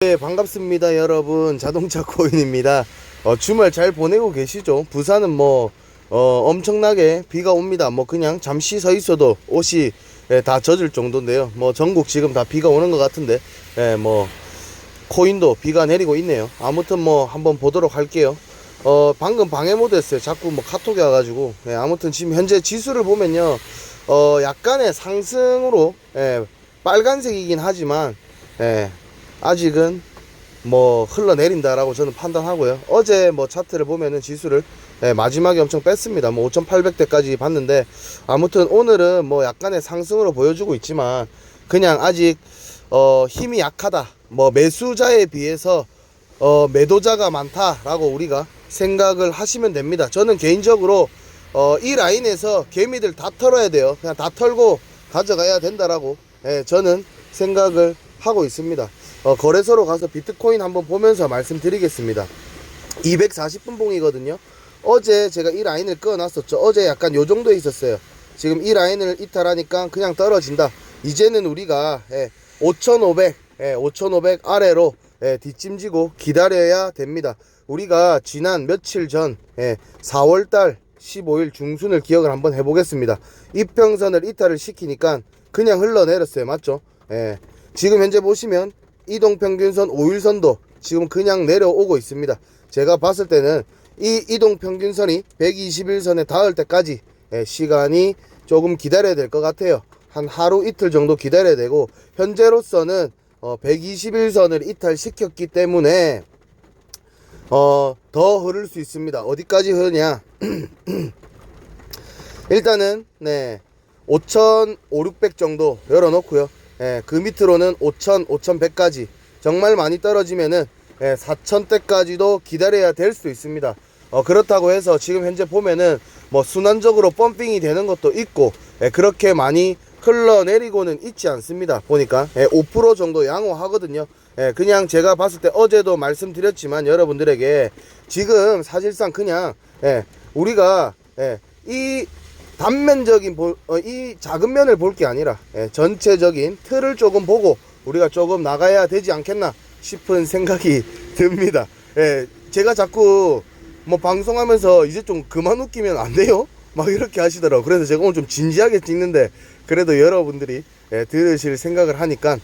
네, 반갑습니다, 여러분. 자동차 코인입니다. 어, 주말 잘 보내고 계시죠? 부산은 뭐, 어, 엄청나게 비가 옵니다. 뭐, 그냥 잠시 서 있어도 옷이 예, 다 젖을 정도인데요. 뭐, 전국 지금 다 비가 오는 것 같은데, 예, 뭐, 코인도 비가 내리고 있네요. 아무튼 뭐, 한번 보도록 할게요. 어, 방금 방해 모드 했어요. 자꾸 뭐 카톡이 와가지고. 예, 아무튼 지금 현재 지수를 보면요. 어, 약간의 상승으로, 예, 빨간색이긴 하지만, 예, 아직은 뭐 흘러내린다라고 저는 판단하고요. 어제 뭐 차트를 보면은 지수를 예, 마지막에 엄청 뺐습니다. 뭐 5,800대까지 봤는데 아무튼 오늘은 뭐 약간의 상승으로 보여주고 있지만 그냥 아직 어 힘이 약하다. 뭐 매수자에 비해서 어 매도자가 많다라고 우리가 생각을 하시면 됩니다. 저는 개인적으로 어 이 라인에서 개미들 다 털어야 돼요. 그냥 다 털고 가져가야 된다라고 예, 저는 생각을 하고 있습니다. 어, 거래소로 가서 비트코인 한번 보면서 말씀드리겠습니다. 240분 봉이거든요. 어제 제가 이 라인을 끊어놨었죠. 어제 약간 요 정도에 있었어요. 지금 이 라인을 이탈하니까 그냥 떨어진다. 이제는 우리가 예, 5,500, 예, 5,500 아래로 예, 뒷짐지고 기다려야 됩니다. 우리가 지난 며칠 전 예, 4월달 15일 중순을 기억을 한번 해보겠습니다. 이평선을 이탈을 시키니까 그냥 흘러내렸어요. 맞죠? 예. 지금 현재 보시면 이동평균선 5일선도 지금 그냥 내려오고 있습니다. 제가 봤을 때는 이 이동평균선이 121선에 닿을 때까지 예, 시간이 조금 기다려야 될 것 같아요. 한 하루 이틀 정도 기다려야 되고 현재로서는 어, 121선을 이탈시켰기 때문에 어, 더 흐를 수 있습니다. 어디까지 흐르냐? 일단은 네 5,500, 600 정도 열어놓고요. 예, 그 밑으로는 5,000, 5,100까지 정말 많이 떨어지면은 예, 4,000대까지도 기다려야 될 수 있습니다. 어, 그렇다고 해서 지금 현재 보면은 뭐 순환적으로 펌핑이 되는 것도 있고 예, 그렇게 많이 흘러내리고는 있지 않습니다. 보니까 예, 5% 정도 양호하거든요. 예, 그냥 제가 봤을 때 어제도 말씀드렸지만 여러분들에게 지금 사실상 그냥 예, 우리가 예, 이 단면적인 볼- 어, 이 작은 면을 볼 게 아니라 예, 전체적인 틀을 조금 보고 우리가 조금 나가야 되지 않겠나 싶은 생각이 듭니다. 예, 제가 자꾸 뭐 방송하면서 이제 좀 그만 웃기면 안 돼요? 막 이렇게 하시더라고. 그래서 제가 오늘 좀 진지하게 찍는데 그래도 여러분들이 예, 들으실 생각을 하니까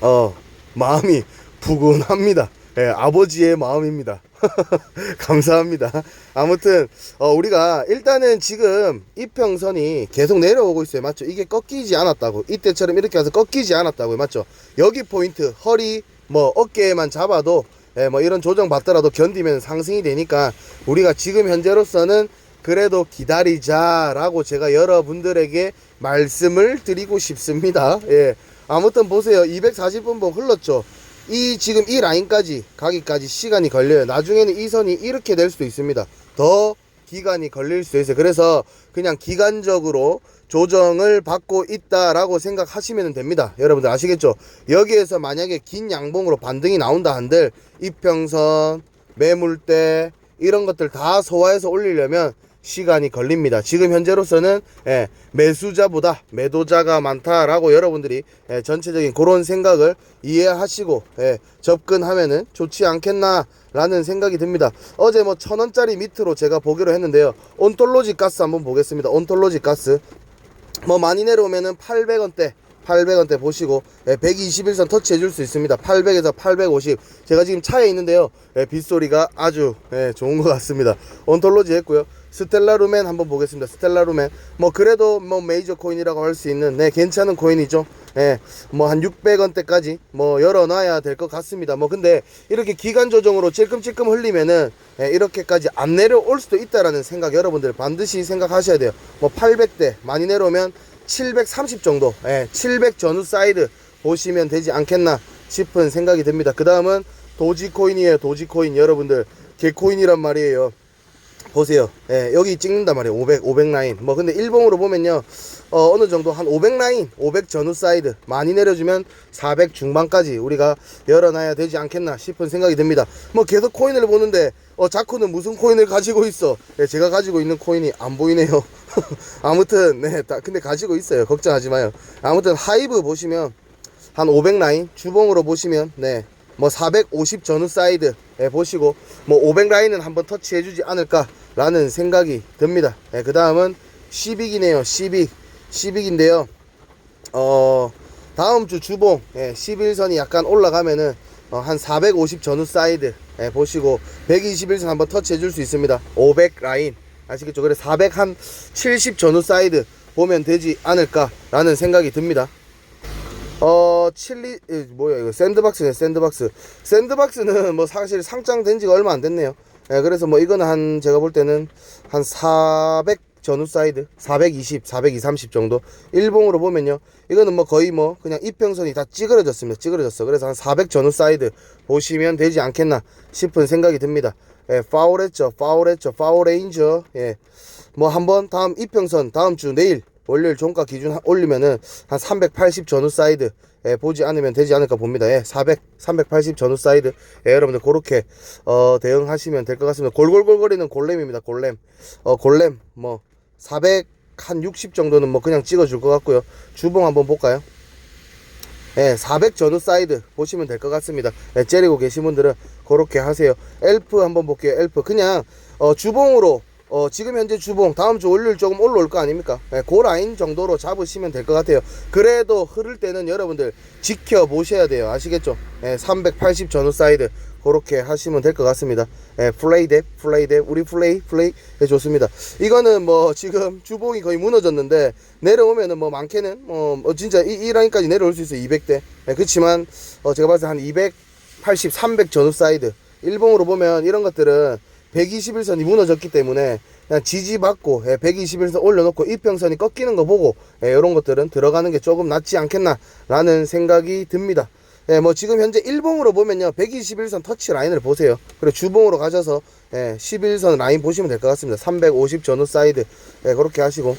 어 마음이 부근합니다. 예, 아버지의 마음입니다. 감사합니다. 아무튼 어, 우리가 일단은 지금 이평선이 계속 내려오고 있어요. 맞죠? 이게 꺾이지 않았다고. 이때처럼 이렇게 와서 꺾이지 않았다고요. 맞죠? 여기 포인트 허리 뭐 어깨에만 잡아도 예, 뭐 이런 조정 받더라도 견디면 상승이 되니까 우리가 지금 현재로서는 그래도 기다리자라고 제가 여러분들에게 말씀을 드리고 싶습니다. 예. 아무튼 보세요. 240분 봉 흘렀죠. 이 지금 이 라인까지 가기까지 시간이 걸려요. 나중에는 이 선이 이렇게 될 수도 있습니다. 더 기간이 걸릴 수도 있어요. 그래서 그냥 기간적으로 조정을 받고 있다라고 생각하시면 됩니다. 여러분들 아시겠죠? 여기에서 만약에 긴 양봉으로 반등이 나온다 한들 이평선, 매물대 이런 것들 다 소화해서 올리려면 시간이 걸립니다. 지금 현재로서는 예, 매수자보다 매도자가 많다라고 여러분들이 예, 전체적인 그런 생각을 이해하시고 예, 접근하면은 좋지 않겠나라는 생각이 듭니다. 어제 뭐 천 원짜리 밑으로 제가 보기로 했는데요. 온톨로지 가스 한번 보겠습니다. 온톨로지 가스 뭐 많이 내려오면은 800원대 800원대 보시고 예, 121선 터치해 줄 수 있습니다 800에서 850 제가 지금 차에 있는데요 예, 빗소리가 아주 예, 좋은 것 같습니다 온톨로지 했고요 스텔라 루멘 한번 보겠습니다 스텔라 루멘 뭐 그래도 뭐 메이저 코인이라고 할 수 있는 네 괜찮은 코인이죠 예, 뭐 한 600원대까지 뭐 열어 놔야 될 것 같습니다. 뭐 근데 이렇게 기간 조정으로 찔끔찔끔 흘리면은 예, 이렇게까지 안 내려올 수도 있다라는 생각 여러분들 반드시 생각하셔야 돼요. 뭐 800대 많이 내려오면 730 정도, 예, 700 전후 사이드 보시면 되지 않겠나 싶은 생각이 듭니다. 그 다음은 도지코인이에요. 도지코인 여러분들 개코인이란 말이에요. 보세요. 예, 여기 찍는단 말이에요. 500, 500 라인. 뭐, 근데 일봉으로 보면요. 어, 어느 정도 한 500 라인, 500 전후 사이드. 많이 내려주면 400 중반까지 우리가 열어놔야 되지 않겠나 싶은 생각이 듭니다. 뭐, 계속 코인을 보는데, 어, 자쿠는 무슨 코인을 가지고 있어? 예, 제가 가지고 있는 코인이 안 보이네요. 아무튼, 네, 다, 근데 가지고 있어요. 걱정하지 마요. 아무튼, 하이브 보시면, 한 500 라인, 주봉으로 보시면, 네. 뭐 450 전후 사이드 예, 보시고 뭐 500 라인은 한번 터치해주지 않을까 라는 생각이 듭니다. 예, 그 다음은 시빅이네요. 시빅 시빅인데요. 어 다음 주 주봉 예, 11선이 약간 올라가면은 어, 한 450 전후 사이드 예, 보시고 121선 한번 터치해 줄 수 있습니다 500 라인 아시겠죠 그래 400 한 70 전후 사이드 보면 되지 않을까 라는 생각이 듭니다 어 칠리 에, 뭐야 이거 샌드박스네 샌드박스 샌드박스는 뭐 사실 상장된 지가 얼마 안 됐네요 예, 그래서 뭐 이거는 한 제가 볼 때는 한 400 전후 사이드 420, 420, 30 정도 일봉으로 보면요. 이거는 뭐 거의 뭐 그냥 이평선이 다 찌그러졌습니다. 찌그러졌어. 그래서 한 400 전후 사이드 보시면 되지 않겠나 싶은 생각이 듭니다. 예, 파울했죠. 파울했죠. 파울레인저. 예, 뭐 한번 다음 이평선 다음 주 내일 월요일 종가 기준 하- 올리면은 한 380 전후 사이드 예, 보지 않으면 되지 않을까 봅니다. 예, 400, 380 전후 사이드 예, 여러분들 그렇게 어, 대응하시면 될 것 같습니다. 골골골거리는 골렘입니다. 골렘 어, 골렘 뭐 400 한 60 정도는 뭐 그냥 찍어줄 것 같고요. 주봉 한번 볼까요? 예, 400 전후 사이드 보시면 될 것 같습니다. 예, 째리고 계신 분들은 그렇게 하세요. 엘프 한번 볼게요. 엘프 그냥 어, 주봉으로 어, 지금 현재 주봉 다음 주 월요일 조금 올라올 거 아닙니까? 예, 그 라인 정도로 잡으시면 될 것 같아요. 그래도 흐를 때는 여러분들 지켜보셔야 돼요. 아시겠죠? 예, 380 전후 사이드 그렇게 하시면 될 것 같습니다. 예, 플레이 대 플레이 대 우리 플레이 플레이 예, 좋습니다. 이거는 뭐 지금 주봉이 거의 무너졌는데 내려오면은 뭐 많게는 뭐, 어, 진짜 이, 이 라인까지 내려올 수 있어요. 200대. 예, 그렇지만 어, 제가 봤을 때 한 280, 300 전후 사이드 일봉으로 보면 이런 것들은 121선이 무너졌기 때문에 그냥 지지받고 예, 121선 올려놓고 이평선이 꺾이는 거 보고 예, 이런 것들은 들어가는 게 조금 낫지 않겠나라는 생각이 듭니다. 예, 뭐 지금 현재 일봉으로 보면요 121선 터치 라인을 보세요. 그리고 주봉으로 가셔서 예, 11선 라인 보시면 될 것 같습니다. 350 전후 사이드 예, 그렇게 하시고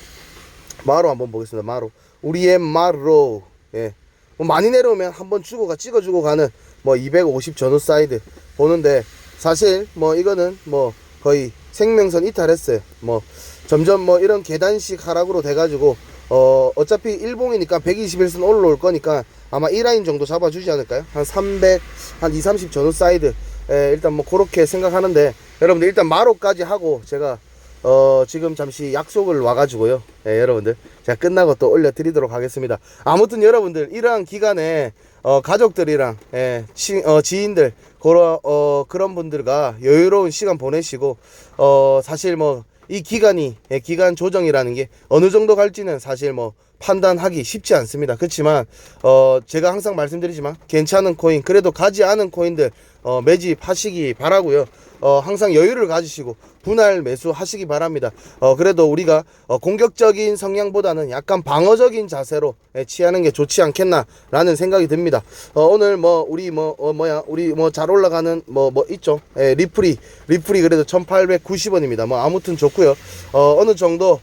마로 한번 보겠습니다. 마로 우리의 마로 예. 뭐 많이 내려오면 한번 주고가 찍어주고 가는 뭐 250 전후 사이드 보는데 사실 뭐 이거는 뭐 거의 생명선 이탈했어요. 뭐 점점 뭐 이런 계단식 하락으로 돼가지고 어 어차피 일봉이니까 121선 올라올 거니까 아마 이 라인 정도 잡아주지 않을까요? 한 300, 한 2, 30 전후 사이드 예, 일단 뭐 그렇게 생각하는데 여러분들 일단 마로까지 하고 제가 어, 지금 잠시 약속을 와가지고요. 예, 여러분들. 제가 끝나고 또 올려드리도록 하겠습니다. 아무튼 여러분들, 이러한 기간에, 어, 가족들이랑, 예, 치, 어, 지인들, 그런, 어, 그런 분들과 여유로운 시간 보내시고, 어, 사실 뭐, 이 기간이, 예, 기간 조정이라는 게 어느 정도 갈지는 사실 뭐, 판단하기 쉽지 않습니다. 그렇지만, 어, 제가 항상 말씀드리지만, 괜찮은 코인, 그래도 가지 않은 코인들, 어, 매집하시기 바라고요 어, 항상 여유를 가지시고 분할 매수하시기 바랍니다. 어, 그래도 우리가 어, 공격적인 성향보다는 약간 방어적인 자세로 예, 취하는 게 좋지 않겠나라는 생각이 듭니다. 어, 오늘 뭐 우리 뭐 어, 뭐야 우리 뭐 잘 올라가는 뭐뭐 있죠. 예, 리플이 리플이 그래도 1,890원입니다. 뭐 아무튼 좋고요. 어, 어느 정도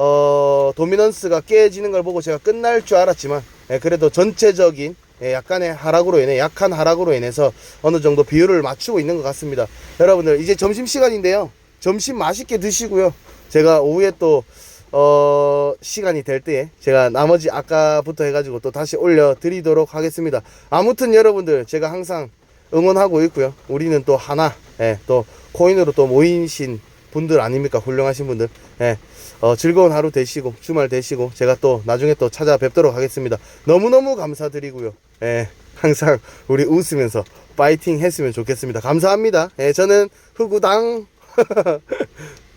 어, 도미넌스가 깨지는 걸 보고 제가 끝날 줄 알았지만 예, 그래도 전체적인 예, 약간의 하락으로 인해 약한 하락으로 인해서 어느 정도 비율을 맞추고 있는 것 같습니다. 여러분들 이제 점심 시간인데요. 점심 맛있게 드시고요. 제가 오후에 또 어, 시간이 될 때에 제가 나머지 아까부터 해가지고 또 다시 올려드리도록 하겠습니다. 아무튼 여러분들 제가 항상 응원하고 있고요. 우리는 또 하나, 예, 또 코인으로 또 모이신 분들 아닙니까? 훌륭하신 분들. 예, 어, 즐거운 하루 되시고, 주말 되시고, 제가 또 나중에 또 찾아뵙도록 하겠습니다. 너무너무 감사드리고요. 예, 항상 우리 웃으면서 파이팅 했으면 좋겠습니다. 감사합니다. 예, 저는 흑우당.